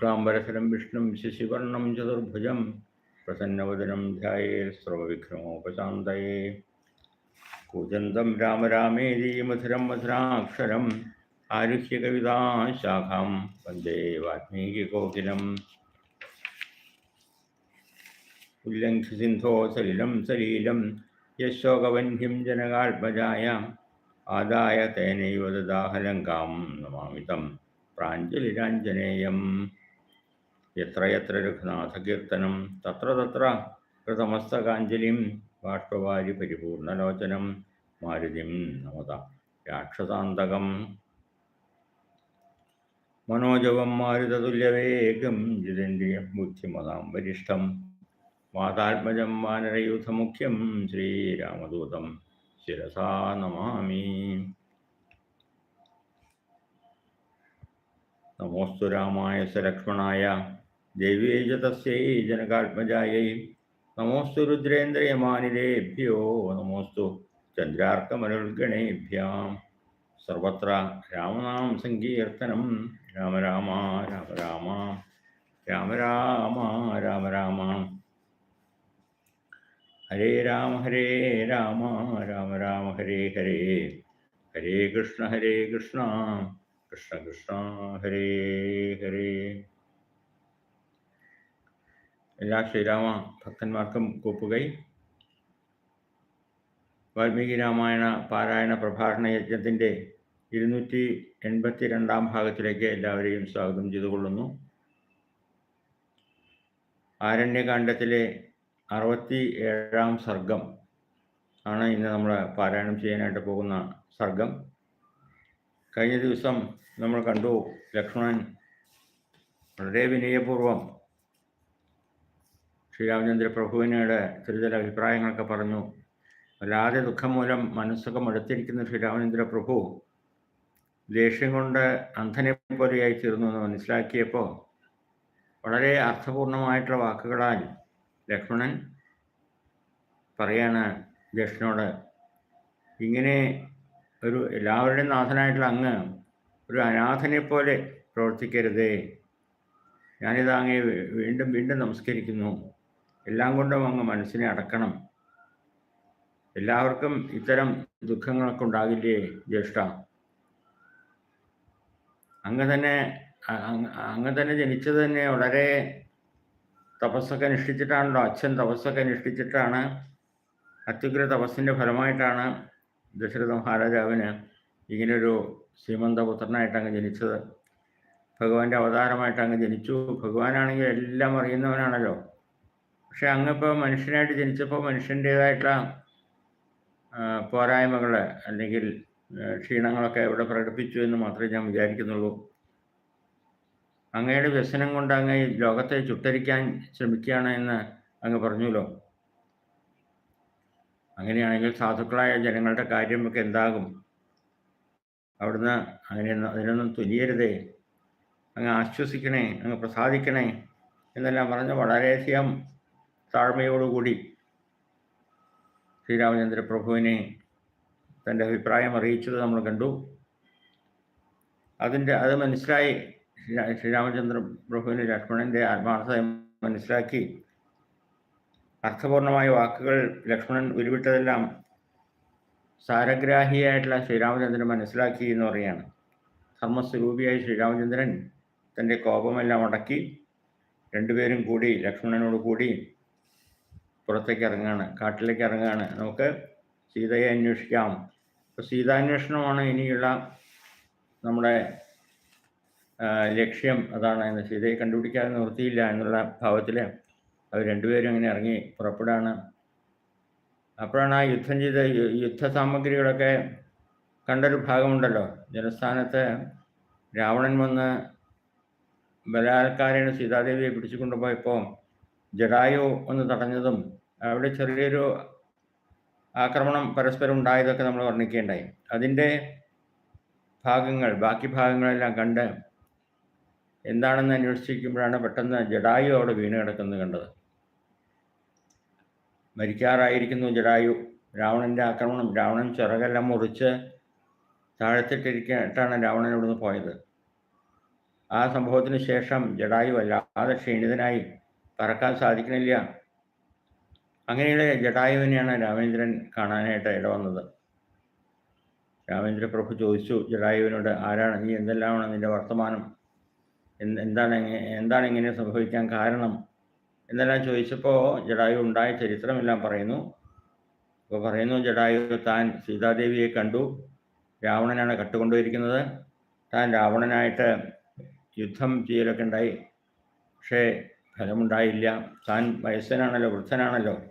ശുക്ലാംബരസരം വിഷ്ണു ശശിവർണം ചതുർഭുജം പ്രസന്നവദനം ധ്യായേ സർവവിഘ്നോപശാന്തയേ കൂജന്തം രാമ രാമേതി മധുരം മധുരാക്ഷരം ആരുഹ്യ കവിതാശാഖാം വന്ദേ വാൽമീകികോകിലം ഉല്ലംഘ്യസിന്ധോ സലിലം സലീലം യശോകവന്ധ്യം ജനകാത്മജായ ആദായ തേനൈവ ദദാഹലങ്കാം നമാമിതം പ്രാഞ്ജലിരാഞ്ജനേയം യത്ര യത്ര രഘുനാഥകീർത്തനം തത്ര തത്ര കൃതമസ്തകാഞ്ജലിം ബാഷ്പവാരി പരിപൂർണലോചനം മാരുതിം നമത രാക്ഷസാന്തകം മനോജവം മാരുതതുല്യവേഗം ജിതേന്ദ്രിയം ബുദ്ധിമതാം വരിഷ്ഠം വാതാത്മജം വാനരയൂഥമുഖ്യം ശ്രീരാമദൂതം ശിരസാ നമാമി നമോസ്തു രാമായ സലക്ഷ്മണായ ദേവീജ തസ്യൈ ജനകാത്മജായൈ നമോസ്തു രുദ്രേന്ദ്രയമാനിരേഭ്യോ നമോസ്തു ചന്ദ്രാർക്കമരുൾഗണേഭ്യാം സർവത്ര രാമനാം സങ്കീർത്തനം രാമ രാമ രാമ രാമ രാമ രാമ രാമ രാമ ഹരേ രാമ ഹരേ രാമ രാമ രാമ ഹരേ ഹരേ ഹരേ കൃഷ്ണ ഹരേ കൃഷ്ണ കൃഷ്ണ കൃഷ്ണ ഹരേ ഹരേ എല്ലാ ശ്രീരാമ ഭക്തന്മാർക്കും കൂപ്പുകൈ. വാൽമീകി രാമായണ പാരായണ പ്രഭാഷണ യജ്ഞത്തിന്റെ ഇരുന്നൂറ്റി എൺപത്തി രണ്ടാം ഭാഗത്തിലേക്ക് എല്ലാവരെയും സ്വാഗതം ചെയ്തുകൊള്ളുന്നു. ആരണ്യകാണ്ഡത്തിലെ അറുപത്തി ഏഴാം സർഗം ആണ് ഇന്ന് നമ്മൾ പാരായണം ചെയ്യാനായിട്ട് പോകുന്ന സർഗം. കഴിഞ്ഞ ദിവസം നമ്മൾ കണ്ടു ലക്ഷ്മണൻ വളരെ വിനയപൂർവം ശ്രീരാമചന്ദ്ര പ്രഭുവിനോട് ചില അഭിപ്രായങ്ങളൊക്കെ പറഞ്ഞു. വല്ലാതെ ദുഃഖം മൂലം മനസ്സൊക്കെ മടുത്തിരിക്കുന്ന ശ്രീരാമചന്ദ്ര പ്രഭു ദേഷ്യം കൊണ്ട് അന്ധനെ പോലെയായി തീർന്നു എന്ന് മനസ്സിലാക്കിയപ്പോൾ വളരെ അർത്ഥപൂർണമായിട്ടുള്ള വാക്കുകളാൽ ലക്ഷ്മണൻ പറയാണ് ജ്യേഷ്ഠനോട് ഇങ്ങനെ ഒരു എല്ലാവരുടെയും നാഥനായിട്ടുള്ള അങ്ങ് ഒരു അനാഥനെ പോലെ പ്രവർത്തിക്കരുതേ. ഞാനിത് അങ്ങേ വീണ്ടും വീണ്ടും നമസ്കരിക്കുന്നു. എല്ലാം കൊണ്ടും അങ്ങ് മനസ്സിനെ അടക്കണം. എല്ലാവർക്കും ഇത്തരം ദുഃഖങ്ങളൊക്കെ ഉണ്ടാകില്ലേ ജ്യേഷ്ഠ? അങ്ങ് തന്നെ അങ്ങ് തന്നെ ജനിച്ചത് തന്നെ വളരെ തപസ്സൊക്കെ അനുഷ്ഠിച്ചിട്ടാണല്ലോ. അച്ഛൻ തപസ്സൊക്കെ അനുഷ്ഠിച്ചിട്ടാണ്. അത്യുഗ്ര തപസ്സിന്റെ ഫലമായിട്ടാണ് ദശരഥ മഹാരാജാവിന് ഇങ്ങനൊരു ശ്രീമന്തപുത്രനായിട്ട് അങ്ങ് ജനിച്ചത്. ഭഗവാന്റെ അവതാരമായിട്ട് അങ്ങ് ജനിച്ചു. ഭഗവാനാണെങ്കിൽ എല്ലാം അറിയുന്നവനാണല്ലോ. പക്ഷെ അങ്ങിപ്പോൾ മനുഷ്യനായിട്ട് ജനിച്ചപ്പോൾ മനുഷ്യന്റേതായിട്ടുള്ള പോരായ്മകൾ അല്ലെങ്കിൽ ക്ഷീണങ്ങളൊക്കെ ഇവിടെ പ്രകടിപ്പിച്ചു എന്ന് മാത്രമേ ഞാൻ വിചാരിക്കുന്നുള്ളൂ. അങ്ങയുടെ വ്യസനം കൊണ്ട് അങ്ങ് ലോകത്തെ ചുട്ടരിക്കാൻ ശ്രമിക്കുകയാണ് എന്ന് അങ്ങ് പറഞ്ഞല്ലോ അങ്ങനെയാണെങ്കിൽ സാധുക്കളായ ജനങ്ങളുടെ കാര്യമൊക്കെ എന്താകും? അവിടുന്ന് അങ്ങനെ അതിനൊന്നും തുനിയരുതേ. അങ്ങ് ആശ്വസിക്കണേ അങ്ങ് പ്രസാദിക്കണേ എന്നെല്ലാം പറഞ്ഞ് വളരെയധികം താഴ്മയോടുകൂടി ശ്രീരാമചന്ദ്ര പ്രഭുവിനെ തന്റെ അഭിപ്രായം അറിയിച്ചത് നമ്മൾ കണ്ടു. അതിന്റെ അത് മനസ്സിലായി. ശ്രീരാമചന്ദ്ര പ്രഭുവിന് ലക്ഷ്മണന്റെ ആത്മാർത്ഥത മനസ്സിലാക്കി. അർത്ഥപൂർണമായ വാക്കുകൾ ലക്ഷ്മണൻ ഉരുവിട്ടതെല്ലാം സാരഗ്രാഹിയായിട്ടുള്ള ശ്രീരാമചന്ദ്രൻ മനസ്സിലാക്കി എന്ന് പറയാണ് ധർമ്മസ്വരൂപിയായ ശ്രീരാമചന്ദ്രൻ തന്റെ കോപമെല്ലാം അടക്കി രണ്ടുപേരും കൂടി ലക്ഷ്മണനോട് കൂടി പുറത്തേക്ക് ഇറങ്ങുകയാണ് കാട്ടിലേക്ക് ഇറങ്ങുകയാണ് നമുക്ക് സീതയെ അന്വേഷിക്കാം. അപ്പോൾ സീതാന്വേഷണമാണ് ഇനിയുള്ള നമ്മുടെ ലക്ഷ്യം. അതാണ് എന്ന് സീതയെ കണ്ടുപിടിക്കാതെ നിർത്തിയില്ല എന്നുള്ള ഭാവത്തിൽ അവർ രണ്ടുപേരും ഇങ്ങനെ ഇറങ്ങി പുറപ്പെടാണ് അപ്പോഴാണ് ആ യുദ്ധം ചെയ്ത യുദ്ധ സാമഗ്രികളൊക്കെ കണ്ടൊരു ഭാഗമുണ്ടല്ലോ. ജനസ്ഥാനത്ത് രാവണൻ വന്ന് ബലാത്കാരേണ സീതാദേവിയെ പിടിച്ചു കൊണ്ടുപോയപ്പോൾ ജഡായു ഒന്ന് തടഞ്ഞതും അവിടെ ചെറിയൊരു ആക്രമണം പരസ്പരം ഉണ്ടായതൊക്കെ നമ്മൾ വർണിക്കേണ്ടായി. അതിന്റെ ഭാഗങ്ങൾ ബാക്കി ഭാഗങ്ങളെല്ലാം കണ്ട് എന്താണെന്ന് അന്വേഷിച്ചിരിക്കുമ്പോഴാണ് പെട്ടെന്ന് ജഡായു അവിടെ വീണ് കിടക്കുന്നത് കണ്ടത്. മരിക്കാറായിരിക്കുന്നു ജഡായു. രാവണന്റെ ആക്രമണം രാവണൻ ചിറകെല്ലാം മുറിച്ച് താഴത്തിട്ടിരിക്കാനായിട്ടാണ് രാവണൻ ഇവിടുന്ന് പോയത്. ആ സംഭവത്തിന് ശേഷം ജഡായു വല്ലാതെ ക്ഷീണിതനായി. പറക്കാൻ സാധിക്കണില്ല. അങ്ങനെയുള്ള ജടായുവിനെയാണ് രാമേന്ദ്രൻ കാണാനായിട്ട് ഇടവന്നത്. രാമേന്ദ്ര പ്രഭു ചോദിച്ചു ജടായുവിനോട് ആരാണ്? നീ എന്തെല്ലാമാണ് നിന്റെ വർത്തമാനം? എന്താണ് എന്താണ് ഇങ്ങനെ സംഭവിക്കാൻ കാരണം? എന്നെല്ലാം ചോദിച്ചപ്പോൾ ജടായു ഉണ്ടായ ചരിത്രമെല്ലാം പറയുന്നു. അപ്പോൾ പറയുന്നു ജടായു താൻ സീതാദേവിയെ കണ്ടു. രാവണനാണ് കട്ടുകൊണ്ടുപോയിരിക്കുന്നത്. താൻ രാവണനായിട്ട് യുദ്ധം ചെയ്യലൊക്കെ ഉണ്ടായി. പക്ഷേ ഫലമുണ്ടായില്ല. താൻ വയസ്സനാണല്ലോ വൃദ്ധനാണല്ലോ.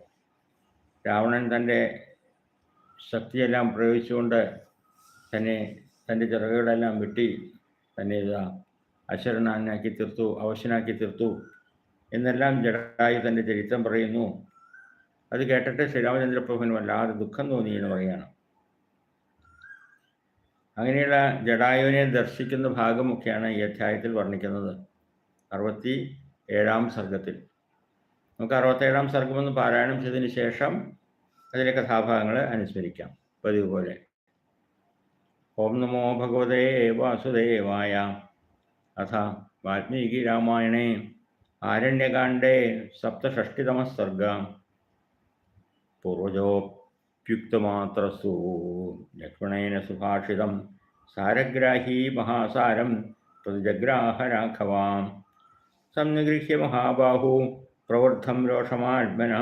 രാവണൻ തന്റെ ശക്തിയെല്ലാം പ്രയോഗിച്ചുകൊണ്ട് തന്നെ തന്റെ ചിറകുകളെല്ലാം വെട്ടി തന്നെ ഇതാ അശരണാനാക്കി തീർത്തു അവശനാക്കി തീർത്തു എന്നെല്ലാം ജഡായി തന്റെ ചരിത്രം പറയുന്നു. അത് കേട്ടിട്ട് ശ്രീരാമചന്ദ്രപ്രഭുവിന് വല്ലാതെ ദുഃഖം തോന്നി എന്ന് പറയുകയാണ്. അങ്ങനെയുള്ള ജഡായുവിനെ ദർശിക്കുന്ന ഭാഗമൊക്കെയാണ് ഈ അധ്യായത്തിൽ വർണിക്കുന്നത്. അറുപത്തി ഏഴാം സർഗത്തിൽ നമുക്ക് അറുപത്തേഴാം സർഗമെന്ന് പാരായണം ചെയ്തതിന് ശേഷം അതിലെ കഥാഭാഗങ്ങൾ അനുസ്മരിക്കാം. പതിവ് പോലെ. ഓം നമോ ഭഗവതേ വാസുദേവായ. അഥ വാൽമീകി രാമായണേ. ആരണ്യകാണ്ഡേ സപ്തഷഷ്ടിതമ സർഗ. പൂർവജോപ്യുക്തമാത്രസു ലക്ഷ്മണേന സുഭാഷിതം. സാരഗ്രാഹീ മഹാസാരം. പ്രതിജഗ്രാഹ രാഘവാം. സംനിഗൃഹ്യ മഹാബാഹു. പ്രവൃദ്ധം രോഷമാത്മന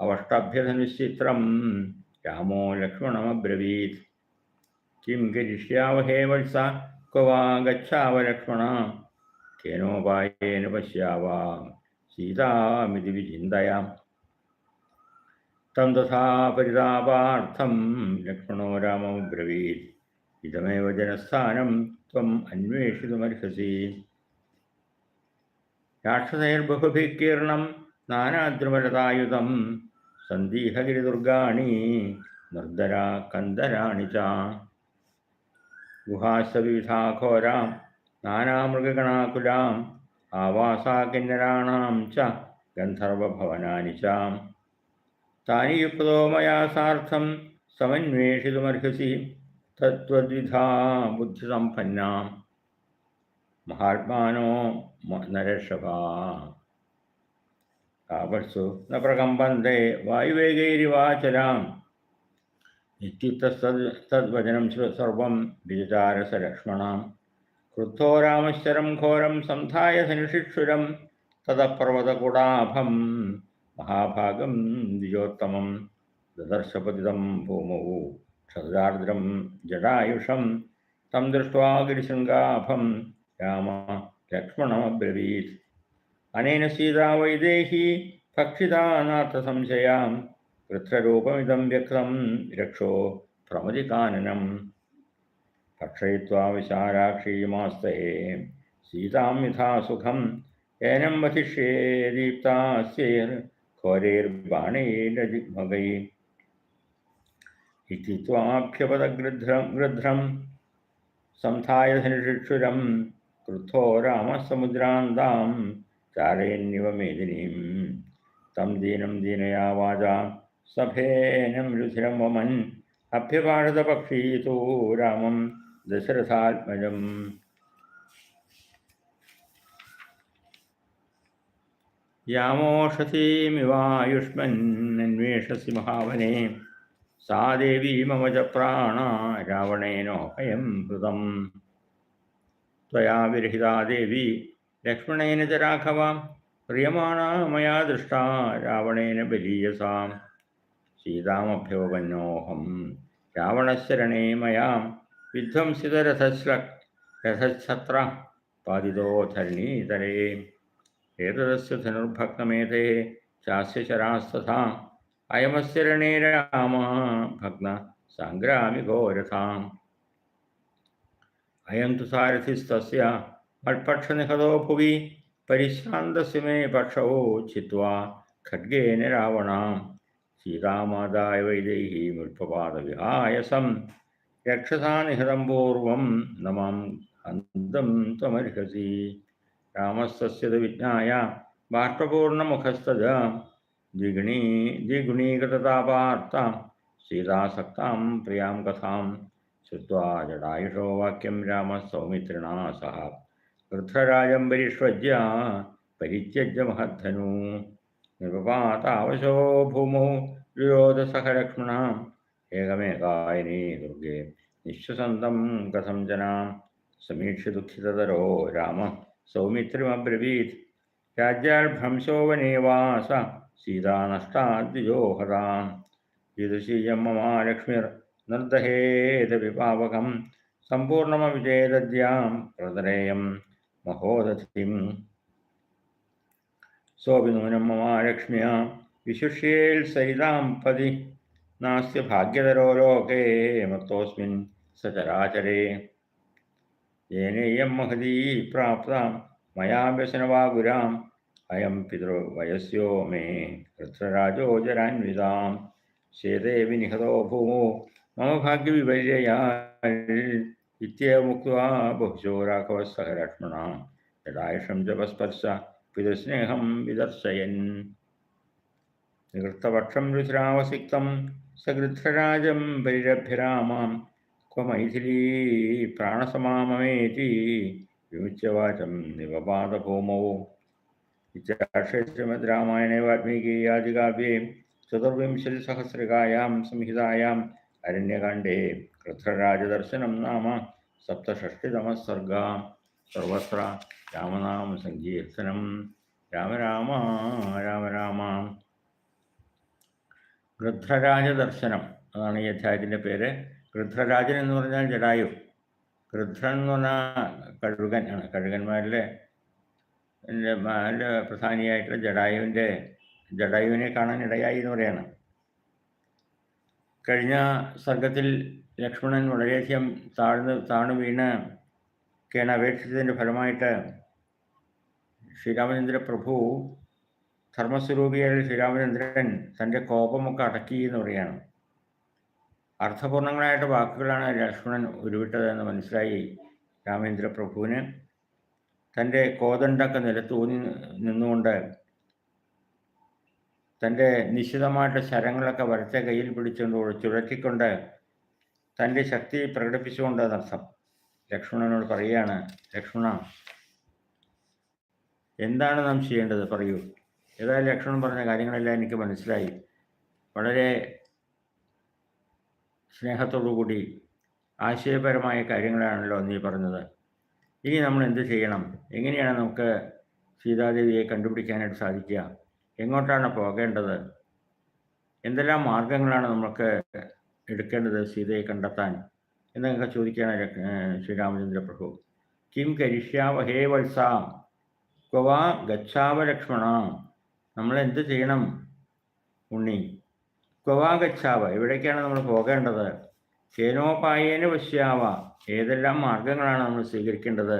അവഷ്ടാഭ്യധനുശ്ചിത്രം രാമോ ലക്ഷ്മണമബ്രവീത്. കിം കരിഷ്യാവഹേ വത്സ ക്വ വാ ഗച്ഛാവ ലക്ഷ്മണ. കേനോപായേന പശ്യാവാം. സീതാമിതി വിചിന്തയാം. തം തഥാ പരിതാപാർത്ഥം ലക്ഷ്മണോ രാമബ്രവീത് ഇതമേവ ജനസ്ഥാനം ത്വം അന്വേഷിതുമർഹസി. രാക്ഷസൈർബഹുഭിക്കീർണം നാനാദ്രുമലതായുധം സന്ദീഹഗിരിദുർഗാണി നിർദ്ദര കന്ദരാണി ച. ഗുഹാസവിധാഘോരാം നാനാമൃഗഗണാകുലാം ആവാസാകിന്നരാണാം ച ഗന്ധർവഭവനാനി ച. താനിയുക്തോ മയാ സാർത്ഥം സമന്വേഷിതുമർഹസി തദ്വിധാ ബുദ്ധിസമ്പന്നാം. മഹാത്മാനോ നരഷഭ കാവത്സു ന പ്രകമ്പന്തേ വായുവേഗൈരിവാചരാം. ഇത്യുക്തദ്വചനം സർവം വിചാരസ ലക്ഷ്മണാം ക്രുദ്ധോ രാമശ്ചരം ഘോരം സന്ധായ സനിഷിക്ഷുരം തതപർവതകുടാഭം മഹാഭാഗം ദ്വിജോത്തമം ദദർശപതിതം ഭൂമൗ ക്ഷതാർദ്രം ജടായുഷം. തം ദൃഷ്ട്വാ ഗിരിശൃംഗാഭം രാമ ലക്ഷ്മണമബ്രവീത്. അനേന സീതാ വൈദേഹി ഭക്ഷിതാനാഥ സംശയാം. വൃത്രരൂപമിതം വ്യക്തം രക്ഷോ പ്രമതികാനനം ഭക്ഷയിത്വാ വിശാലാക്ഷീമാസ്തേ സീതാം യഥാ സുഖം. ഏനം വധിഷ്യേ ദീപ്താസ്യൈർ ഘോരൈർബാണൈരജിഗ്മകൈ ഇത്യുക്വാഭ്യപദഗൃധ്രം ഗൃധ്രം സംധായ ക്രുദ്ധോ രാമസമുദ്രാന്താം ചാരയന്യവ മേദിനീം തം ദീനം ദീനയാ സഭേനം രുധിരം വമൻ അഭ്യപാഠതപക്ഷീതോ രാമം ദശരഥാത്മജം യാമോഷസീമിവായുഷ്മന്വേഷസി മഹാവനെ സാ മമ ച പ്രാണ രാവണേനോഭയം ഹൃതം त्वया विरहिता देवी लक्ष्मणेन च राघव प्रियमाणा मया दृष्टा रावणेन बलीयसा सीतामभ्योपन्नोऽहं रावणस्य रणे मया विध्वंसितरथश्ल रथच्छत्र पादितो धरणीतरे एतदस्य धनुर्भग्नमेते चास्य शरास्तथा अयमस्य रणे रामः भग्नसङ्ग्रामिघोरथाम् अयं तु सारथिस्तस्य मत्पक्षनिहतो भुवि परिश्रान्तस्य मे पक्षौ छित्त्वा खड्गेन रावणां सीतामादाय वैदेहीमुत्पपादविहायसं रक्षसा निहतं पूर्वं न माँ हन्तं त्वमर्हसि। रामस्तस्य विज्ञाय बाष्पपूर्णमुखस्तदा। द्विगुणी द्विगुणीकृततापार्ता सीतासक्तां प्रियाँ कथां श्रुवा जडायुषो वाक्यम राम सौमित्रिण सह। वृथराजंबरीष्वज्य परित्यज्य महधनु नृपातावशो भूमौ विरोधसह लक्ष्मण एकमेकायिनी दुर्गे, निःश्वसन्तं कथञ्चनां समीक्ष्य दुःखिततरो रामः सौमित्रिमब्रवीत्। राज्यार्भ्रंशो वनेवास सीता नष्टा द्विजो हतां ईदृशीयं ममा लक्ष्मीर् നിർദ്ദഹേതവിപാവകം സമ്പൂർണമവിജേതദ്യാം പ്രതരേയം മഹോദധിം. സോഭിനൂനം മമാലക്ഷ്മ്യ വിശുഷ്യേൽ സരിതാം പതി. നാസ്യ ഭാഗ്യതരോ ലോകേ മത്തോസ്മിൻ സചരാചരേ. യേനേയം മഹതീ പ്രാപ്ത മയാവ്യസനവാഗുരാം അയം പിതൃവയസ്യോ മേ ഹൃദ്രരാജോ ജരാൻവിതാം ശേതേ വിനിഹതോ ഭൂമോ मम भाग्य इत्येव मुक्त्वा बहुशो राघवः हरात्मना यदायुषं जपस्पर्श पितृस्नेहं विदर्शयन्। निवृत्तवक्षं रुचिरावसिक्तं सगृध्रराजं परिरभ्यरामां क्व मैथिली प्राणसमाममेति विमुच्यवाचं निवपादभौमौ। इत्यार्षे श्रीमद् रामायणे संहितायां अरण्यकाण्डे कृथ्रराजदर्शनं नाम सप्तषष्टितमः सर्गा सर्वत्र രാമനാമസങ്കീർത്തനം രാമ രാമ രാമ രാമ ഗൃധ്രരാജ ദർശനം അതാണ് ഈ അധ്യായത്തിൻ്റെ പേര് ഗൃധ്രരാജൻ എന്ന് പറഞ്ഞാൽ ജടായു ഗൃധ്രൻ എന്ന് പറഞ്ഞാൽ കഴുകൻ ആണ് കഴുകന്മാരിലെ അതിൻ്റെ പ്രധാനിയായിട്ടുള്ള ജടായുവിൻ്റെ ജടായുവിനെ കാണാൻ ഇടയായി എന്ന് പറയാണ് കഴിഞ്ഞ സർഗത്തിൽ ലക്ഷ്മണൻ വളരെയധികം താഴ്ന്ന് താണു വീണ് കേണ അപേക്ഷിച്ചതിന്റെ ഫലമായിട്ട് ശ്രീരാമചന്ദ്ര പ്രഭു ധർമ്മസ്വരൂപിയായ ശ്രീരാമചന്ദ്രൻ തന്റെ കോപമൊക്കെ അടക്കി എന്ന് പറയുകയാണ്. അർത്ഥപൂർണങ്ങളായിട്ട് വാക്കുകളാണ് ലക്ഷ്മണൻ ഉരുവിട്ടതെന്ന് മനസ്സിലായി രാമേന്ദ്ര പ്രഭുവിന്. തന്റെ കോതണ്ടൊക്കെ നിലത്തൂന്നി നിന്നുകൊണ്ട് തന്റെ നിശ്ചിതമായിട്ട് ശരങ്ങളൊക്കെ വരച്ച കയ്യിൽ പിടിച്ചുകൊണ്ട് ചുഴറ്റിക്കൊണ്ട് തന്റെ ശക്തി പ്രകടിപ്പിച്ചുകൊണ്ട് എന്നർത്ഥം ലക്ഷ്മണനോട് പറയുകയാണ് ലക്ഷ്മണ എന്താണ് നാം ചെയ്യേണ്ടത്? പറയൂ. ഏതായാലും ലക്ഷ്മണൻ പറഞ്ഞ കാര്യങ്ങളെല്ലാം എനിക്ക് മനസ്സിലായി. വളരെ സ്നേഹത്തോടുകൂടി ആശയപരമായ കാര്യങ്ങളാണല്ലോ നീ പറഞ്ഞത്. ഇനി നമ്മൾ എന്ത് ചെയ്യണം? എങ്ങനെയാണ് നമുക്ക് സീതാദേവിയെ കണ്ടുപിടിക്കാനായിട്ട് സാധിക്കുക? എങ്ങോട്ടാണ് പോകേണ്ടത്? എന്തെല്ലാം മാർഗങ്ങളാണ് നമുക്ക് എടുക്കേണ്ടത് സീതയെ കണ്ടെത്താൻ? എന്നൊക്കെ ചോദിക്കുകയാണ് ശ്രീരാമചന്ദ്ര പ്രഭു കിം കരിഷ്യാവ ഹേ വത്സാം ക്വവാ ഗച്ഛാവ ലക്ഷ്മണ. നമ്മൾ എന്ത് ചെയ്യണം ഉണ്ണി? ക്വവാ ഗച്ഛാവ എവിടേക്കാണ് നമ്മൾ പോകേണ്ടത്? സേനോപായേന പശ്യാവ ഏതെല്ലാം മാർഗങ്ങളാണ് നമ്മൾ സ്വീകരിക്കേണ്ടത്?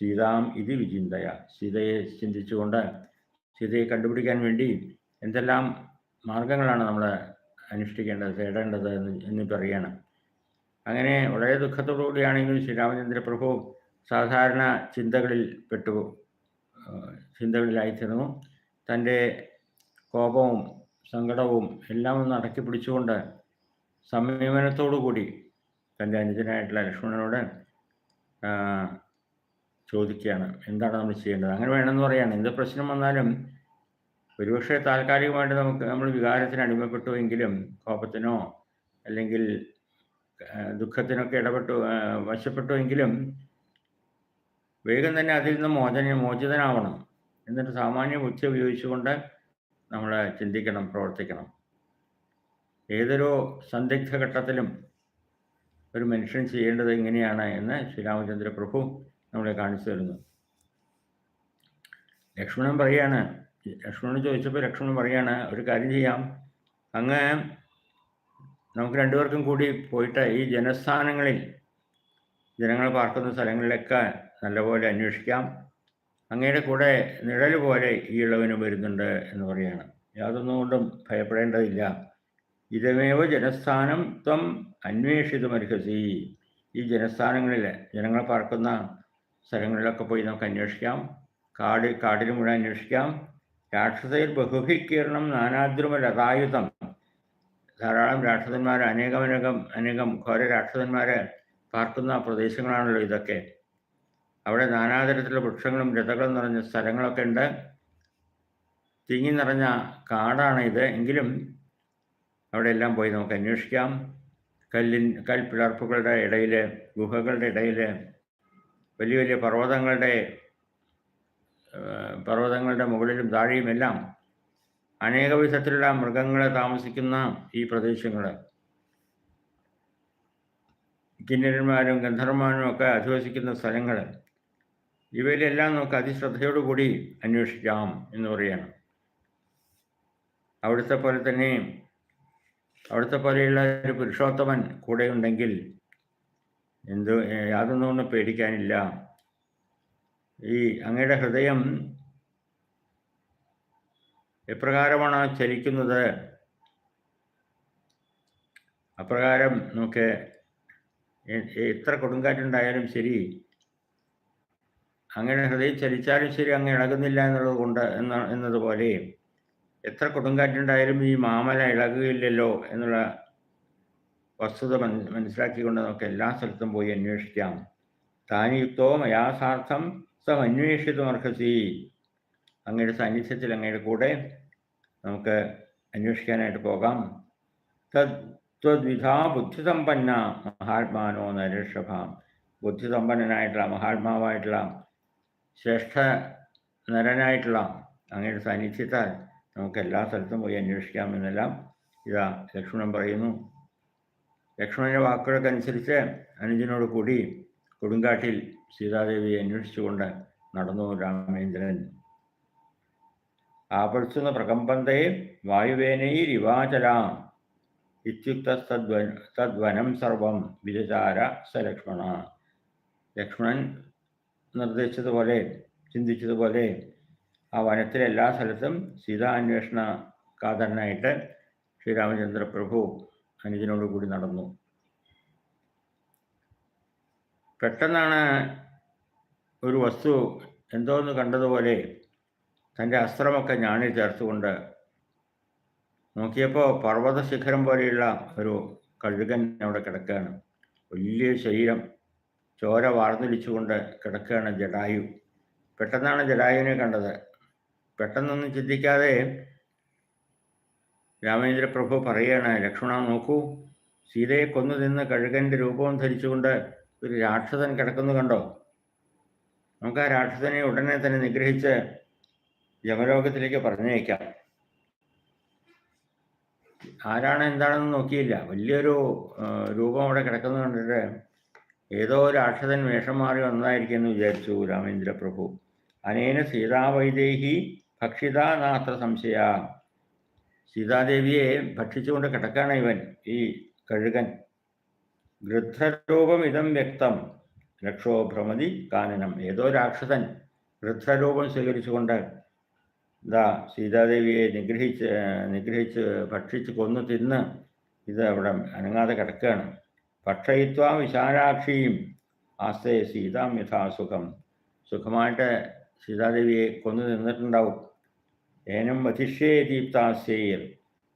സീതാം ഇത് വിചിന്തയ. സീതയെ ചിന്തിച്ചുകൊണ്ട് സീതയെ കണ്ടുപിടിക്കാൻ വേണ്ടി എന്തെല്ലാം മാർഗങ്ങളാണ് നമ്മൾ അനുഷ്ഠിക്കേണ്ടത് തേടേണ്ടത് എന്ന് എന്ന് പറയണം അങ്ങനെ വളരെ ദുഃഖത്തോടുകൂടിയാണെങ്കിലും ശ്രീരാമചന്ദ്രപ്രഭു ശ്രീരാമചന്ദ്ര പ്രഭു സാധാരണ ചിന്തകളിൽ പെട്ടു ചിന്തകളിലായിത്തീർന്നു. തന്റെ കോപവും സങ്കടവും എല്ലാം ഒന്ന് അടക്കി പിടിച്ചുകൊണ്ട് സംയമനത്തോടു കൂടി തന്റെ അനുജനായിട്ടുള്ള ലക്ഷ്മണനോട് ചോദിക്കുകയാണ്. എന്താണ് നമ്മൾ ചെയ്യേണ്ടത്? അങ്ങനെ വേണമെന്ന് പറയാണ് എന്ത് പ്രശ്നം വന്നാലും ഒരുപക്ഷെ താൽക്കാലികമായിട്ട് നമുക്ക് നമ്മൾ വികാരത്തിന് അടിമപ്പെട്ടു എങ്കിലും കോപത്തിനോ അല്ലെങ്കിൽ ദുഃഖത്തിനൊക്കെ ഇടപെട്ടു വശപ്പെട്ടു എങ്കിലും വേഗം തന്നെ അതിൽ നിന്ന് മോചന മോചിതനാവണം. എന്നിട്ട് സാമാന്യ ബുദ്ധി ഉപയോഗിച്ചുകൊണ്ട് നമ്മൾ ചിന്തിക്കണം പ്രവർത്തിക്കണം. ഏതൊരു സന്ദിഗ്ധ ഘട്ടത്തിലും ഒരു മനുഷ്യൻ ചെയ്യേണ്ടത് എങ്ങനെയാണ് എന്ന് ശ്രീരാമചന്ദ്ര പ്രഭു നമ്മളെ കാണിച്ചു തരുന്നു ലക്ഷ്മണൻ പറയാണ് ലക്ഷ്മണൻ ചോദിച്ചപ്പോൾ ലക്ഷ്മണൻ പറയാണ് ഒരു കാര്യം ചെയ്യാം. അങ്ങ് നമുക്ക് രണ്ടുപേർക്കും കൂടി പോയിട്ട് ഈ ജനസ്ഥാനങ്ങളിൽ ജനങ്ങൾ പാർക്കുന്ന സ്ഥലങ്ങളിലൊക്കെ നല്ലപോലെ അന്വേഷിക്കാം. അങ്ങയുടെ കൂടെ നിഴൽ പോലെ ഈ ഇളവിന് വരുന്നുണ്ട് എന്ന് പറയാണ്. യാതൊന്നും കൊണ്ടും ഭയപ്പെടേണ്ടതില്ല. ഇതമേവ ജനസ്ഥാനം ത്വം അന്വേഷിതമർഹസി. ഈ ജനസ്ഥാനങ്ങളിൽ ജനങ്ങൾ പാർക്കുന്ന സ്ഥലങ്ങളിലൊക്കെ പോയി നമുക്ക് അന്വേഷിക്കാം. കാട് കാടിൽ മുഴുവൻ അന്വേഷിക്കാം. രാക്ഷസയിൽ ബഹുഭിക്കീർണം നാനാദ്രുമ ലതായുധം. ധാരാളം രാക്ഷസന്മാർ അനേകമനേകം അനേകം ഘോര രാക്ഷസന്മാരെ പാർക്കുന്ന പ്രദേശങ്ങളാണല്ലോ ഇതൊക്കെ. അവിടെ നാനാതരത്തിലുള്ള വൃക്ഷങ്ങളും രഥകളും നിറഞ്ഞ സ്ഥലങ്ങളൊക്കെ ഉണ്ട്. തിങ്ങി നിറഞ്ഞ കാടാണ് ഇത്. എങ്കിലും അവിടെ എല്ലാം പോയി നമുക്ക് അന്വേഷിക്കാം. കല്ലിൻ കൽപ്പിളർപ്പുകളുടെ ഇടയിൽ ഗുഹകളുടെ ഇടയിൽ വലിയ വലിയ പർവതങ്ങളുടെ പർവതങ്ങളുടെ മുകളിലും താഴെയുമെല്ലാം അനേക വിധത്തിലുള്ള മൃഗങ്ങളെ താമസിക്കുന്ന ഈ പ്രദേശങ്ങൾ കിന്നരന്മാരും ഗന്ധർവന്മാരും ഒക്കെ അധിവസിക്കുന്ന സ്ഥലങ്ങൾ ഇവയിലെല്ലാം നമുക്ക് അതിശ്രദ്ധയോടുകൂടി അന്വേഷിക്കാം എന്ന് പറയണം അവിടുത്തെ പോലെ തന്നെ അവിടുത്തെ പോലെയുള്ള ഒരു പുരുഷോത്തമൻ കൂടെ ഉണ്ടെങ്കിൽ എന്ത് യാതൊന്നും കൊണ്ട് പേടിക്കാനില്ല. ഈ അങ്ങയുടെ ഹൃദയം എപ്രകാരമാണ് ചലിക്കുന്നത്? അപ്രകാരം നമുക്ക് എത്ര കൊടുങ്കാറ്റുണ്ടായാലും ശരി അങ്ങനെ ഹൃദയം ചലിച്ചാലും ശരി അങ്ങ് ഇളകുന്നില്ല എന്നുള്ളത് കൊണ്ട് എന്ന എന്നതുപോലെ എത്ര കൊടുങ്കാറ്റുണ്ടായാലും ഈ മാമല ഇളകുകയില്ലല്ലോ എന്നുള്ള വസ്തുത മനസ്സിലാക്കിക്കൊണ്ട് നമുക്ക് എല്ലാ സ്ഥലത്തും പോയി അന്വേഷിക്കാം. താനിയുക്തോ മയാസാർത്ഥം സം അർഹസി അങ്ങയുടെ സാന്നിധ്യത്തിൽ അങ്ങയുടെ കൂടെ നമുക്ക് അന്വേഷിക്കാനായിട്ട് പോകാം. തദ്വിധാ ബുദ്ധിസമ്പന്ന മഹാത്മാനോ നരേഷഭ. ബുദ്ധിസമ്പന്നനായിട്ടുള്ള മഹാത്മാവായിട്ടുള്ള ശ്രേഷ്ഠ നരനായിട്ടുള്ള അങ്ങയുടെ സാന്നിധ്യത്താൽ നമുക്ക് എല്ലാ സ്ഥലത്തും പോയി അന്വേഷിക്കാമെന്നെല്ലാം ഇതാ ലക്ഷ്മണൻ പറയുന്നു. ലക്ഷ്മണന്റെ വാക്കുകൾക്കനുസരിച്ച് അനുജനോട് കൂടി കൊടുങ്കാട്ടിൽ സീതാദേവിയെ അന്വേഷിച്ചുകൊണ്ട് നടന്നു രാമേന്ദ്രൻ ആപത്സുന്ന പ്രകമ്പന്തേ വായുവേനൈരിവാചല ഇത്യുക്ത തദ്വനം സർവം വിചാര സ ലക്ഷ്മണ. ലക്ഷ്മണൻ നിർദ്ദേശിച്ചതുപോലെ ചിന്തിച്ചതുപോലെ ആ വനത്തിലെ എല്ലാ സ്ഥലത്തും സീതാ അന്വേഷണ കാതരനായിട്ട് ശ്രീരാമചന്ദ്ര പ്രഭു അനുജനോട് കൂടി നടന്നു. പെട്ടെന്നാണ് ഒരു വസ്തു എന്തോന്ന് കണ്ടതുപോലെ തന്റെ അസ്ത്രമൊക്കെ ഞാണിൽ ചേർത്തുകൊണ്ട് നോക്കിയപ്പോൾ പർവത ശിഖരം പോലെയുള്ള ഒരു കഴുകൻ അവിടെ കിടക്കുകയാണ്. വലിയ ശരീരം ചോര വാർന്നിടിച്ചുകൊണ്ട് കിടക്കുകയാണ് ജഡായു. പെട്ടെന്നാണ് ജഡായുവിനെ കണ്ടത്. പെട്ടെന്നൊന്നും ചിന്തിക്കാതെ രാമേന്ദ്ര പ്രഭു പറയുകയാണ് ലക്ഷ്മണ നോക്കൂ സീതയെ കൊന്നു നിന്ന് കഴുകന്റെ രൂപവും ധരിച്ചുകൊണ്ട് ഒരു രാക്ഷസൻ കിടക്കുന്നു കണ്ടോ? നമുക്ക് ആ രാക്ഷസനെ ഉടനെ തന്നെ നിഗ്രഹിച്ച് യമലോകത്തിലേക്ക് പറഞ്ഞയക്കാം. ആരാണ് എന്താണെന്ന് നോക്കിയില്ല. വലിയൊരു രൂപം അവിടെ കിടക്കുന്നത് കണ്ടിട്ട് ഏതോ രാക്ഷസൻ വേഷം മാറി വന്നതായിരിക്കും എന്ന് വിചാരിച്ചു രാമേന്ദ്ര പ്രഭു അനേന സീതാവൈദേഹി ഭക്ഷിത നാത്ര സംശയ. സീതാദേവിയെ ഭക്ഷിച്ചുകൊണ്ട് കിടക്കാണ് ഇവൻ ഈ കഴുകൻ. ഗൃദ്ധരൂപം ഇതം വ്യക്തം. രക്ഷോ ഭ്രമതി കാനനം. ഏതോ രാക്ഷസൻ ഗൃദ്ധരൂപം സ്വീകരിച്ചുകൊണ്ട് ഇതാ സീതാദേവിയെ നിഗ്രഹിച്ച് നിഗ്രഹിച്ച് ഭക്ഷിച്ച് കൊന്നു തിന്ന് ഇത് അവിടെ അനങ്ങാതെ കിടക്കുകയാണ്. ഭക്ഷയിത്വ വിശാലാക്ഷിയും ആസ്തേ സീതാം യഥാസുഖം സുഖമായിട്ട് സീതാദേവിയെ കൊന്നു നിന്നിട്ടുണ്ടാവും. ഏനം വധിഷേ ദീപ്താസേയർ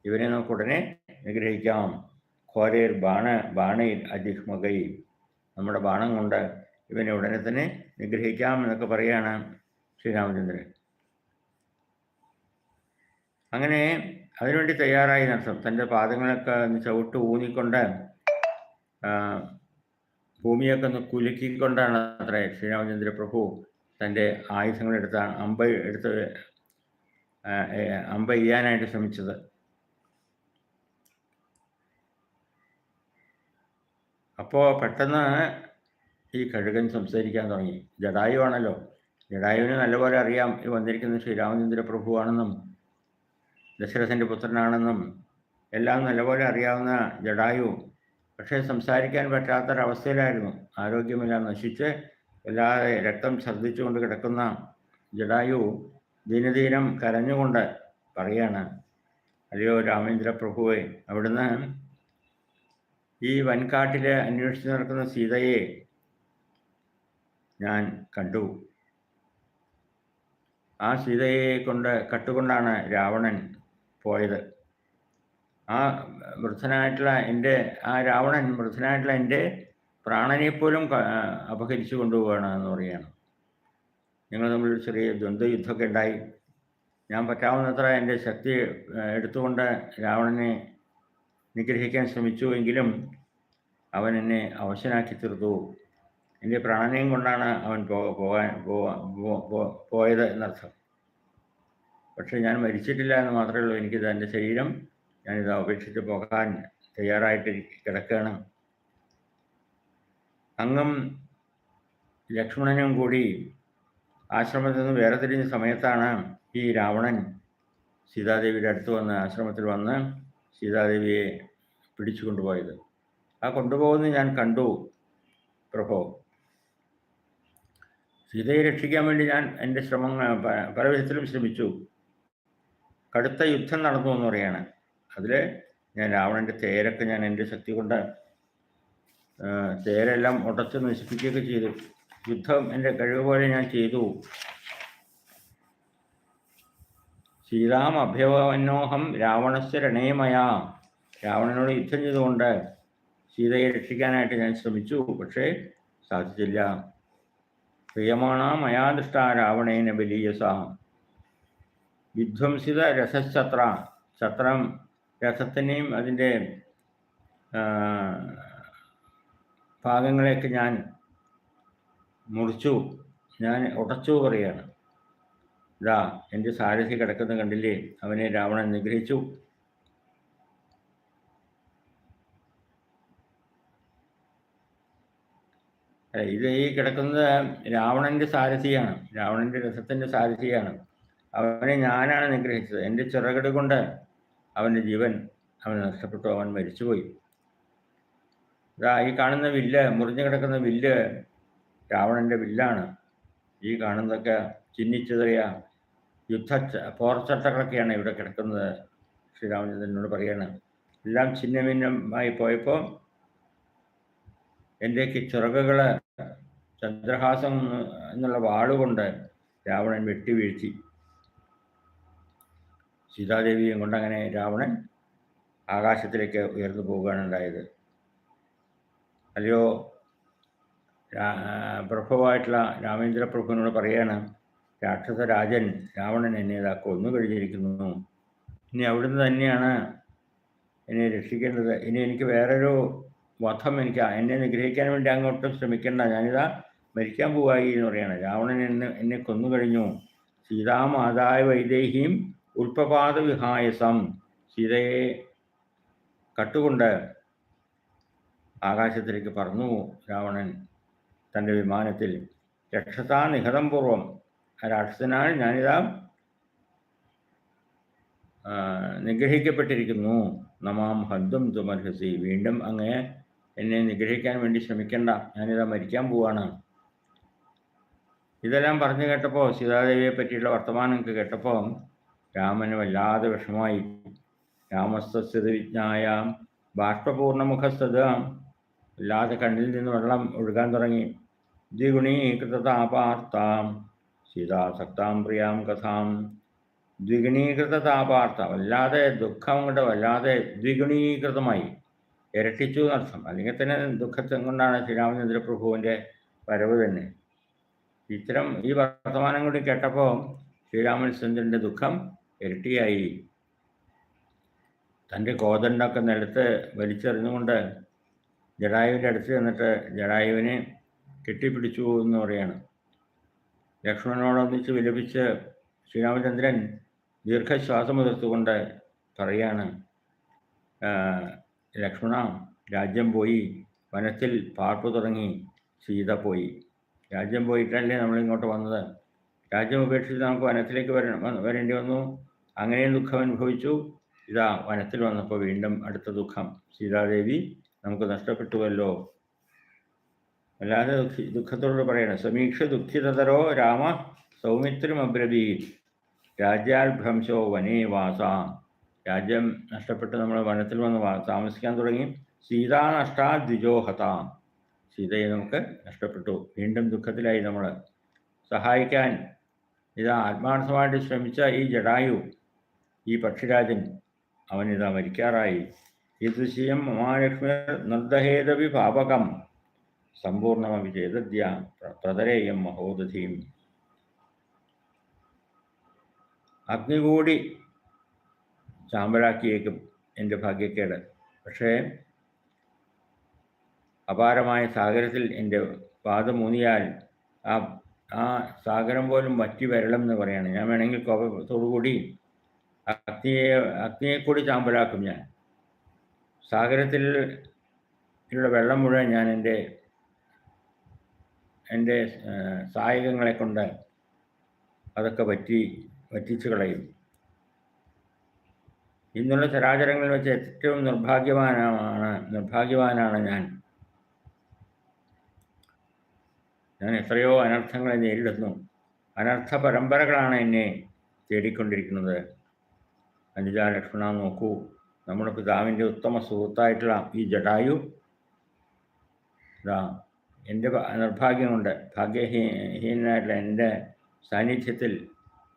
ഇവരെ നമുക്ക് ഉടനെ നിഗ്രഹിക്കാം. ഘോരേർ ബാണ ബാണയിൽ അജിഹ്മകൈ നമ്മുടെ ബാണം കൊണ്ട് ഇവനെ ഉടനെ തന്നെ നിഗ്രഹിക്കാം എന്നൊക്കെ പറയാണ് ശ്രീരാമചന്ദ്രൻ. അങ്ങനെ അതിനുവേണ്ടി തയ്യാറായി നടത്തും. തന്റെ പാദങ്ങളൊക്കെ ഒന്ന് ചവിട്ട് ഊന്നിക്കൊണ്ട് ഭൂമിയൊക്കെ ഒന്ന് കുലുക്കിക്കൊണ്ടാണ് അത്ര ശ്രീരാമചന്ദ്ര പ്രഭു തന്റെ ആയുധങ്ങളെടുത്ത അമ്പ എടുത്ത് അമ്പ ചെയ്യാനായിട്ട് ശ്രമിച്ചത്. അപ്പോ പെട്ടെന്ന് ഈ കഴുകൻ സംസാരിക്കാൻ തുടങ്ങി. ജഡായു ആണല്ലോ ജഡായുവിന് നല്ലപോലെ അറിയാം. ഈ വന്നിരിക്കുന്നത് ശ്രീരാമചന്ദ്ര പ്രഭുവാണെന്നും ദശരഥന്റെ പുത്രനാണെന്നും എല്ലാം നല്ലപോലെ അറിയാവുന്ന ജഡായു. പക്ഷേ സംസാരിക്കാൻ പറ്റാത്തൊരവസ്ഥയിലായിരുന്നു. ആരോഗ്യമെല്ലാം നശിച്ച് എല്ലാ രക്തം ഛർദ്ദിച്ചുകൊണ്ട് കിടക്കുന്ന ജഡായു ദിനദിനം കരഞ്ഞുകൊണ്ട് പറയാണ് അല്ലയോ രാമേന്ദ്ര പ്രഭുവെ അവിടുന്ന് ഈ വൻകാട്ടിൽ അന്വേഷിച്ച് നടക്കുന്ന സീതയെ ഞാൻ കണ്ടു. ആ സീതയെ കൊണ്ട് കട്ടുകൊണ്ടാണ് രാവണൻ പോയത്. ആ വൃദ്ധനായിട്ടുള്ള എന്റെ ആ രാവണൻ വൃദ്ധനായിട്ടുള്ള എന്റെ പ്രാണനെപ്പോലും അപഹരിച്ചു കൊണ്ടുപോവുകയാണ് എന്ന് പറയുകയാണ്. ഞങ്ങൾ തമ്മിൽ ചെറിയ ദ്വന്ദ്വയുദ്ധമൊക്കെ ഉണ്ടായി. ഞാൻ പറ്റാവുന്നത്ര എന്റെ ശക്തി എടുത്തുകൊണ്ട് രാവണനെ നിഗ്രഹിക്കാൻ ശ്രമിച്ചു എങ്കിലും അവൻ എന്നെ അവശനാക്കി തീർത്തു. എന്റെ പ്രാണനയും കൊണ്ടാണ് അവൻ പോകാൻ പോയത് എന്നർത്ഥം. പക്ഷേ ഞാൻ മരിച്ചിട്ടില്ല എന്ന് മാത്രമേ ഉള്ളൂ എനിക്കിത് എന്റെ ശരീരം. ഞാനിത് അപേക്ഷിച്ച് പോകാൻ തയ്യാറായിട്ട് കിടക്കുകയാണ്. അങ്ങും ലക്ഷ്മണനും കൂടി ആശ്രമത്തിൽ നിന്ന് വേറെ തിരിഞ്ഞ സമയത്താണ് ഈ രാവണൻ സീതാദേവിയുടെ അടുത്ത് വന്ന് ആശ്രമത്തിൽ വന്ന് സീതാദേവിയെ പിടിച്ചു കൊണ്ടുപോയത്. ആ കൊണ്ടുപോകുന്നത് ഞാൻ കണ്ടു പ്രഭോ. സീതയെ രക്ഷിക്കാൻ വേണ്ടി ഞാൻ എന്റെ ശ്രമങ്ങൾ പല വിധത്തിലും ശ്രമിച്ചു കടുത്ത യുദ്ധം നടന്നു എന്ന് പറയാണ്. അതിൽ ഞാൻ രാവണന്റെ തേരൊക്കെ ഞാൻ എന്റെ ശക്തി കൊണ്ട് തേരെല്ലാം ഉടച്ച് നശിപ്പിക്കുകയൊക്കെ ചെയ്തു. യുദ്ധം എന്റെ കഴിവ് പോലെ ഞാൻ ചെയ്തു. ശ്രീരാം അഭ്യവന്നോഹം രണേമയ രാവണനോട് യുദ്ധം ചെയ്തുകൊണ്ട് സീതയെ രക്ഷിക്കാനായിട്ട് ഞാൻ ശ്രമിച്ചു പക്ഷേ സാധിച്ചില്ല. പ്രിയമാണ മയാദൃഷ്ട രാവണേന ബലീയസ. വിധ്വംസിത രഥശത്ര ഛത്രം രഥത്തിനെയും അതിന്റെ ഭാഗങ്ങളെയൊക്കെ ഞാൻ മുറിച്ചു. ഞാൻ ഉടച്ചു പറയാണ് ഇതാ എന്റെ സാരഥി കിടക്കുന്ന കണ്ടില്ലേ? അവനെ രാവണൻ നിഗ്രഹിച്ചു. ഇത് ഈ കിടക്കുന്നത് രാവണന്റെ സാരഥിയാണ്. രാവണന്റെ രഥത്തിന്റെ സാരഥിയാണ്. അവനെ ഞാനാണ് നിഗ്രഹിച്ചത്. എന്റെ ചിറകട് കൊണ്ട് അവന്റെ ജീവൻ അവൻ നഷ്ടപ്പെട്ടു. അവൻ മരിച്ചുപോയി. ഇതാ ഈ കാണുന്ന വില്ല് മുറിഞ്ഞു കിടക്കുന്ന വില്ല് രാവണന്റെ വില്ലാണ്. ഈ കാണുന്നതൊക്കെ ചിഹ്നിച്ചതറിയ യുദ്ധ പോർച്ചട്ടകളൊക്കെയാണ് ഇവിടെ കിടക്കുന്നത് ശ്രീരാമചന്ദ്രനോട് പറയാണ്. എല്ലാം ഛിന്നഭിന്നമായി പോയപ്പോൾ എന്റെയൊക്കെ ചിറകുകൾ ചന്ദ്രഹാസം എന്നുള്ള വാളുകൊണ്ട് രാവണൻ വെട്ടിവീഴ്ത്തി സീതാദേവിയും കൊണ്ടങ്ങനെ രാവണൻ ആകാശത്തിലേക്ക് ഉയർന്നു പോവുകയാണ് ഉണ്ടായത്. അല്ലയോ പ്രഭുവായിട്ടുള്ള രാമേന്ദ്ര പ്രഭുവിനോട് പറയാണ് രാക്ഷസ രാജൻ രാവണൻ എന്നെ ഇതാ കൊന്നു കഴിഞ്ഞിരിക്കുന്നു. ഇനി അവിടുന്ന് തന്നെയാണ് എന്നെ രക്ഷിക്കേണ്ടത്. ഇനി എനിക്ക് വേറൊരു വധം എനിക്ക് എന്നെ നിഗ്രഹിക്കാൻ വേണ്ടി അങ്ങോട്ടും ശ്രമിക്കേണ്ട. ഞാനിതാ മരിക്കാൻ പോവായി എന്ന് പറയാണ്. രാവണൻ എന്നെ എന്നെ കൊന്നു കഴിഞ്ഞു. സീതാമാതായ വൈദേഹിയും ഉൽപ്പപാത വിഹായസം. സീതയെ കട്ടുകൊണ്ട് ആകാശത്തിലേക്ക് പറന്നു രാവണൻ. തന്റെ വിമാനത്തിൽ. രക്ഷസാ നിഹതം പൂർവം. രാക്ഷസനാൽ ഞാനിതാ നിഗ്രഹിക്കപ്പെട്ടിരിക്കുന്നു. നമാം ഹന്തും തുമർഹസി. വീണ്ടും അങ്ങേ എന്നെ നിഗ്രഹിക്കാൻ വേണ്ടി ശ്രമിക്കണ്ട. ഞാനിതാ മരിക്കാൻ പോവാണ്. ഇതെല്ലാം പറഞ്ഞു കേട്ടപ്പോൾ സീതാദേവിയെ പറ്റിയുള്ള വർത്തമാനം കേട്ടപ്പോൾ രാമന് വല്ലാതെ വിഷമായി രാമസ്ഥസ്ഥിതി വിജ്ഞായ ബാഷ്പൂർണമുഖസ്ഥത വല്ലാതെ കണ്ണിൽ നിന്ന് വെള്ളം ഒഴുകാൻ തുടങ്ങി. ദ്വിഗുണീകൃതതാപാർത്താം സീതാസക്താം പ്രിയാം കഥാം. ദ്വിഗുണീകൃതതാപാർത്ഥ വല്ലാതെ ദുഃഖം കൊണ്ട് വല്ലാതെ ദ്വിഗുണീകൃതമായി ഇരട്ടിച്ചു എന്നർത്ഥം അല്ലെങ്കിൽ തന്നെ ദുഃഖത്തെ കൊണ്ടാണ് ശ്രീരാമചന്ദ്ര പ്രഭുവിന്റെ വരവ് തന്നെ. ഇത്തരം ഈ വർത്തമാനം കൂടി കേട്ടപ്പോൾ ശ്രീരാമചന്ദ്രന്റെ ദുഃഖം ഇരട്ടിയായി. തന്റെ കോതണ്ടൊക്കെ നിലത്ത് വലിച്ചെറിഞ്ഞുകൊണ്ട് ജഡായുവിന്റെ അടുത്ത് ചെന്നിട്ട് ജഡായുവിനെ കെട്ടിപ്പിടിച്ചു എന്ന് പറയാണ്. ലക്ഷ്മണനോടൊന്നിച്ച് വിലപിച്ച് ശ്രീരാമചന്ദ്രൻ ദീർഘശ്വാസം എതിർത്തുകൊണ്ട് പറയാണ് "ആ, ലക്ഷ്മണ രാജ്യം പോയി വനത്തിൽ പാർപ്പ് തുടങ്ങി സീത പോയി. രാജ്യം പോയിട്ടല്ലേ നമ്മൾ ഇങ്ങോട്ട് വന്നത്? രാജ്യം ഉപേക്ഷിച്ച് നമുക്ക് വനത്തിലേക്ക് വരണം വരേണ്ടി വന്നു. അങ്ങനെയും ദുഃഖം അനുഭവിച്ചു. ഇതാ വനത്തിൽ വന്നപ്പോൾ വീണ്ടും അടുത്ത ദുഃഖം. സീതാദേവി നമുക്ക് നഷ്ടപ്പെട്ടുവല്ലോ. അല്ലാതെ ദുഃഖി ദുഃഖത്തോട് പറയണം. സമീക്ഷ ദുഃഖിതതരോ രാമ സൗമിത്രം അബ്രവീത്. രാജ്യാൽ ഭ്രംശോ വനേ വാസ. രാജ്യം നഷ്ടപ്പെട്ട് നമ്മൾ വനത്തിൽ വന്ന് താമസിക്കാൻ തുടങ്ങി. സീതാ നഷ്ടാ ദ്വിജോഹത. സീതയെ നമുക്ക് നഷ്ടപ്പെട്ടു. വീണ്ടും ദുഃഖത്തിലായി നമ്മൾ സഹായിക്കാൻ ഇതാ ആത്മാർത്ഥമായിട്ട് ശ്രമിച്ച ഈ ജഡായു ഈ പക്ഷിരാജൻ അവനിതാ മരിക്കാറായി. യദൃശ്യം മഹാലക്ഷ്മി നിർദ്ദഹേതവി പാപകം സമ്പൂർണമപി ചേതദ്യ പ്രതരേയം മഹോദധീം. അഗ്നി കൂടി ചാമ്പലാക്കിയേക്കും എന്റെ ഭാഗ്യക്കേട്. പക്ഷേ അപാരമായ സാഗരത്തിൽ എന്റെ പാദമൂന്നിയാൽ ആ ആ സാഗരം പോലും വറ്റി വരളം എന്ന് പറയാണ്. ഞാൻ വേണമെങ്കിൽ കോപത്തോടുകൂടി അഗ്നിയെ അഗ്നിയെ കൂടി ചാമ്പലാക്കും ഞാൻ. സാഗരത്തിൽ ഉള്ള വെള്ളം മുഴുവൻ ഞാൻ എന്റെ എന്റെ സായകങ്ങളെ കൊണ്ട് അതൊക്കെ വറ്റി വറ്റിച്ചു കളയും. ഇന്നുള്ള ചരാചരങ്ങളിൽ വെച്ച് ഏറ്റവും നിർഭാഗ്യവാനാണ് നിർഭാഗ്യവാനാണ് ഞാൻ. ഞാൻ എത്രയോ അനർത്ഥങ്ങളെ നേരിടുന്നു. അനർത്ഥ പരമ്പരകളാണ് എന്നെ തേടിക്കൊണ്ടിരിക്കുന്നത്. അനുജ ലക്ഷ്മണ നോക്കൂ. നമ്മുടെ പിതാവിന്റെ ഉത്തമ സുഹൃത്തായിട്ടുള്ള ഈ ജടായു ഇതാ എന്റെ നിർഭാഗ്യം കൊണ്ട് ഭാഗ്യഹീനായിട്ടുള്ള എന്റെ സാന്നിധ്യത്തിൽ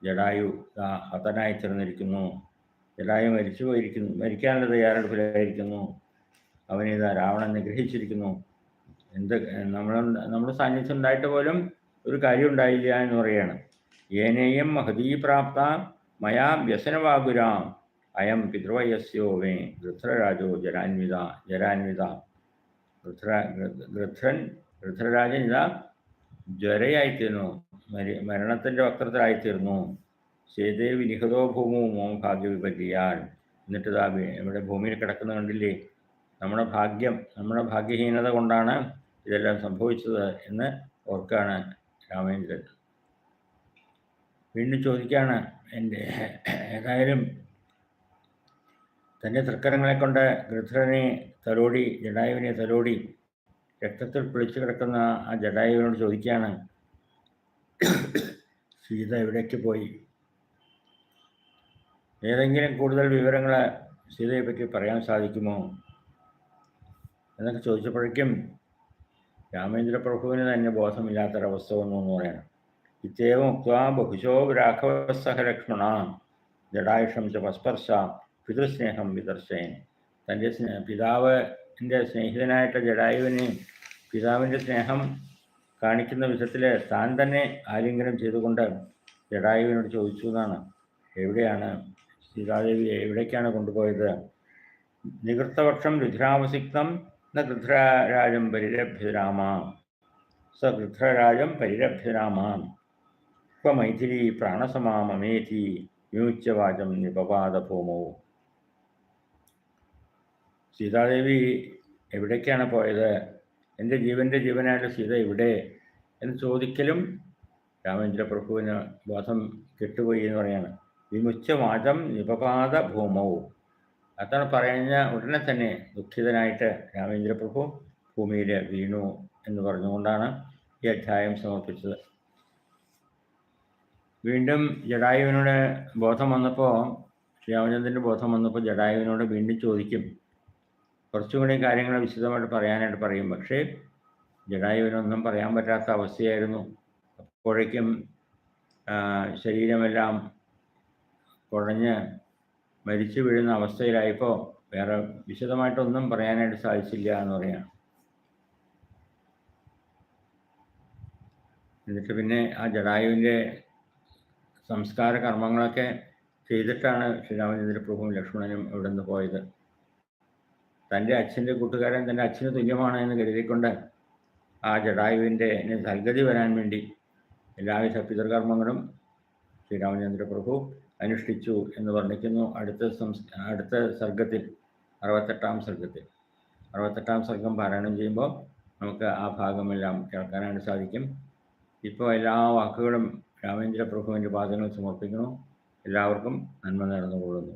ഇതാ ഹതനായി തീർന്നിരിക്കുന്നു. ജടായു മരിച്ചു പോയിരിക്കുന്നു മരിക്കാനുള്ള തയ്യാറെടുപ്പിലായിരിക്കുന്നു. അവനിതാ രാവണൻ നിഗ്രഹിച്ചിരിക്കുന്നു. എന്ത് നമ്മൾ നമ്മുടെ സാന്നിധ്യം ഉണ്ടായിട്ട് പോലും ഒരു കാര്യം ഉണ്ടായില്ല എന്ന് പറയാണ്. ഏനേയം മഹതീ പ്രാപ്ത മയാ വ്യസനവാകുരാം. അയം പിതൃവയസ്യോ വേ ഗൃധ്രരാജോ ജരാൻവിത ജരാൻവിത ഗൃധ്ര ഗൃധ്രൻ ഗൃധ്രരാജൻ ഇതാ ജ്വരയായിത്തീരുന്നു മരി മരണത്തിന്റെ വക്രത്തിലായിത്തീരുന്നു സേതേ വിനിഹതോ ഭൂമോ മോം ഭാഗ്യവിപര്യാൽ എന്നിട്ട് ഇതാ ഇവിടെ ഭൂമിയിൽ കിടക്കുന്ന കണ്ടില്ലേ? നമ്മുടെ ഭാഗ്യം നമ്മുടെ ഭാഗ്യഹീനത കൊണ്ടാണ് ഇതെല്ലാം സംഭവിച്ചത് എന്ന് ഓർക്കാണ് രാമേന്ദ്രൻ വീണ്ടും ചോദിക്കുകയാണ് എന്റെ ഏതായാലും തന്റെ തൃക്കരങ്ങളെ കൊണ്ട് ഗൃധ്രനെ തലോടി ജഡായുവിനെ തലോടി രക്തത്തിൽ കുളിച്ചു കിടക്കുന്ന ആ ജഡായുവിനോട് ചോദിക്കുകയാണ് സീത എവിടേക്ക് പോയി? ഏതെങ്കിലും കൂടുതൽ വിവരങ്ങൾ സീതയെ പറ്റി പറയാൻ സാധിക്കുമോ? എന്നൊക്കെ ചോദിച്ചപ്പോഴേക്കും രാമേന്ദ്ര പ്രഭുവിന് തന്നെ ബോധമില്ലാത്തൊരവസ്ഥ വന്നു എന്ന് പറയണം. ഇത്യേവം ഉക്വാ ബഹുശോ രാഘവസഹ ലക്ഷ്മണ ജഡായുഷം ച പസ്പർശ പിതൃസ്നേഹം വിദർശയൻ തന്റെ സ്നേ പിതാവിന്റെ സ്നേഹിതനായിട്ട് ജഡായുവിനെ പിതാവിന്റെ സ്നേഹം കാണിക്കുന്ന വിധത്തിൽ താൻ തന്നെ ആലിംഗനം ചെയ്തുകൊണ്ട് ജഡായുവിനോട് ചോദിച്ചു എന്നാണ്. എവിടെയാണ്? സീതാദേവി എവിടേക്കാണ് കൊണ്ടുപോയത്? നികൃത്തപക്ഷം രുദ്രാവസിക്തം ന ഗൃധ്രരാജം പരിരഭ്യരാമ സ ഗൃധ്രരാജം പരിരഭ്യരാമ ഇപ്പം മൈഥിലി പ്രാണസമാമേതി വിമുച്ചവാചം നിപപാദഭൂമോ. സീതാദേവി എവിടേക്കാണ് പോയത്? എന്റെ ജീവന്റെ ജീവനായിട്ട് സീത ഇവിടെ എന്ന് ചോദിക്കലും രാമചന്ദ്ര പ്രഭുവിന് ബോധം കെട്ടുപോയി എന്ന് പറയാണ്. വിമുച്ചവാചം നിപപാത ഭൂമവും അതാണ് പറഞ്ഞ ഉടനെ തന്നെ ദുഃഖിതനായിട്ട് രാമേന്ദ്രപ്രഭു ഭൂമിയിൽ വീണു എന്ന് പറഞ്ഞുകൊണ്ടാണ് ഈ അധ്യായം സമർപ്പിച്ചത്. വീണ്ടും ജഡായുവിനോട് ബോധം വന്നപ്പോൾ ശ്രീരാമചന്ദ്രന്റെ ബോധം വന്നപ്പോൾ ജഡായുവിനോട് വീണ്ടും ചോദിക്കും കുറച്ചുകൂടി കാര്യങ്ങൾ വിശദമായിട്ട് പറയാനായിട്ട് പറയും. പക്ഷേ ജഡായുവിനൊന്നും പറയാൻ പറ്റാത്ത അവസ്ഥയായിരുന്നു. അപ്പോഴേക്കും ശരീരമെല്ലാം കുഴഞ്ഞ് മരിച്ചു വീഴുന്ന അവസ്ഥയിലായപ്പോൾ വേറെ വിശദമായിട്ടൊന്നും പറയാനായിട്ട് സാധിച്ചില്ല എന്ന് പറയാം. എന്നിട്ട് പിന്നെ ആ ജഡായുവിന്റെ സംസ്കാര കർമ്മങ്ങളൊക്കെ ചെയ്തിട്ടാണ് ശ്രീരാമചന്ദ്ര പ്രഭുവും ലക്ഷ്മണനും ഇവിടെ നിന്ന് പോയത്. തന്റെ അച്ഛന്റെ കൂട്ടുകാരൻ തന്റെ അച്ഛന് തുല്യമാണ് എന്ന് കരുതിക്കൊണ്ട് ആ ജഡായുവിന്റെ സൽഗതി വരാൻ വേണ്ടി എല്ലാവിധ പിതൃകർമ്മങ്ങളും ശ്രീരാമചന്ദ്ര പ്രഭു അനുഷ്ഠിച്ചു എന്ന് വർണിക്കുന്നു അടുത്ത സംസ് അടുത്ത സർഗത്തിൽ അറുപത്തെട്ടാം സർഗത്തിൽ. അറുപത്തെട്ടാം സർഗം പാരായണം ചെയ്യുമ്പോൾ നമുക്ക് ആ ഭാഗമെല്ലാം കേൾക്കാനായിട്ട് സാധിക്കും. ഇപ്പോൾ എല്ലാ വാക്കുകളും രാമേന്ദ്ര പ്രഭുവിന്റെ പാദങ്ങൾ സമർപ്പിക്കുന്നു. എല്ലാവർക്കും നന്മ നടന്നുകൊള്ളുന്നു